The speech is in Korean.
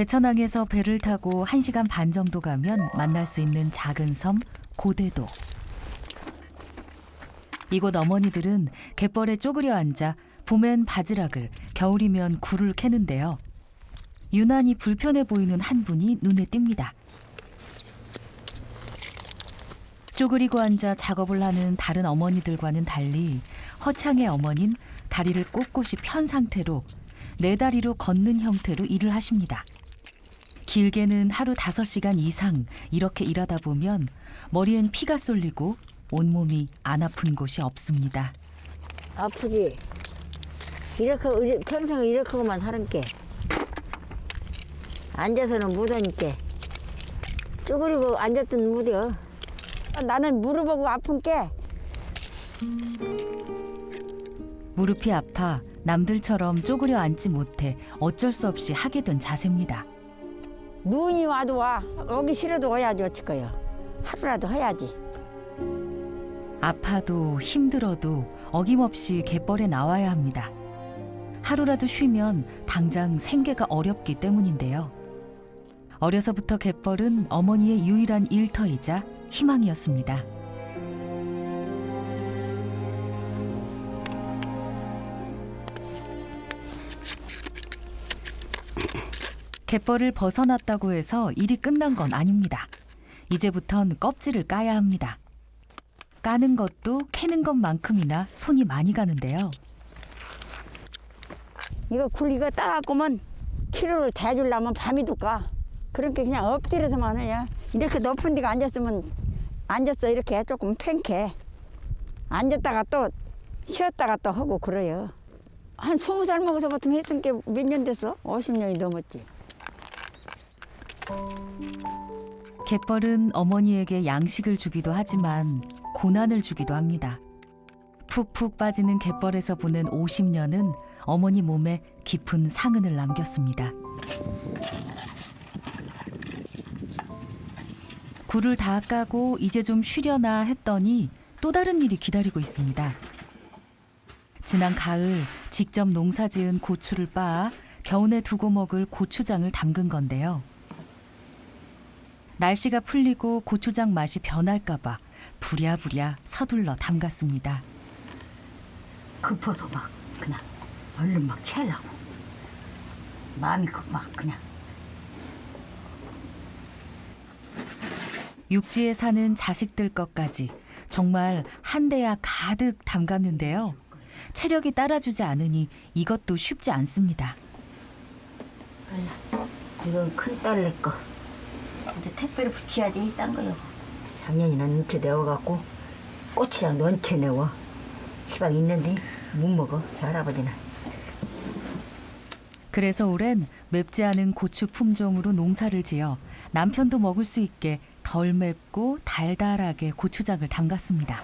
대천항에서 배를 타고 1시간 반 정도 가면 만날 수 있는 작은 섬 고대도. 이곳 어머니들은 갯벌에 쪼그려 앉아 봄엔 바지락을, 겨울이면 굴을 캐는데요. 유난히 불편해 보이는 한 분이 눈에 띕니다. 쪼그리고 앉아 작업을 하는 다른 어머니들과는 달리 허창의 어머닌 다리를 꼿꼿이 편 상태로 네 다리로 걷는 형태로 일을 하십니다. 길게는 하루 다섯 시간 이상 이렇게 일하다 보면 머리엔 피가 쏠리고 온몸이 안 아픈 곳이 없습니다. 아프지? 이렇게 의리- 평생 이렇게만 사는게 앉아서는 못 하니까 쪼그리고 앉았던 못이요 나는 무릎하고 아픈 게 무릎이 아파 남들처럼 쪼그려 앉지 못해 어쩔 수 없이 하게 된 자세입니다. 눈이 와도 와 오기 싫어도 와야지 어쩔 거요 하루라도 해야지 아파도 힘들어도 어김없이 갯벌에 나와야 합니다. 하루라도 쉬면 당장 생계가 어렵기 때문인데요. 어려서부터 갯벌은 어머니의 유일한 일터이자 희망이었습니다. 갯벌을 벗어났다고 해서 일이 끝난 건 아닙니다. 이제부턴 껍질을 까야 합니다. 까는 것도 캐는 것만큼이나 손이 많이 가는데요. 이거 굴 이거 따갖고만 키로를 대주려면 밤이도 까 그러니까 그냥 엎드려서만 해야 이렇게 높은 데가 앉았으면 앉았어 이렇게 조금 팽해 앉았다가 또 쉬었다가 또 하고 그래요 한 스무 살 먹어서부터 했은 게몇년 됐어? 50년이 넘었지 갯벌은 어머니에게 양식을 주기도 하지만 고난을 주기도 합니다. 푹푹 빠지는 갯벌에서 보낸 50년은 어머니 몸에 깊은 상흔을 남겼습니다. 굴을 다 까고 이제 좀 쉬려나 했더니 또 다른 일이 기다리고 있습니다. 지난 가을 직접 농사지은 고추를 빻아 겨우내 두고 먹을 고추장을 담근 건데요. 날씨가 풀리고 고추장 맛이 변할까봐 부랴부랴 서둘러 담갔습니다. 급해서 막 그냥 얼른 막 채려고 마음이 그- 막 그냥 육지에 사는 자식들 것까지 정말 한 대야 가득 담갔는데요. 체력이 따라주지 않으니 이것도 쉽지 않습니다. 이건 큰 딸내 거. 이제 택배를 붙여야지 딴 거요. 작년이나 눈치 내어갖고 고추장 논채 내워. 시방 있는데 못 먹어. 저 할아버지는. 그래서 올해는 맵지 않은 고추 품종으로 농사를 지어 남편도 먹을 수 있게 덜 맵고 달달하게 고추장을 담갔습니다.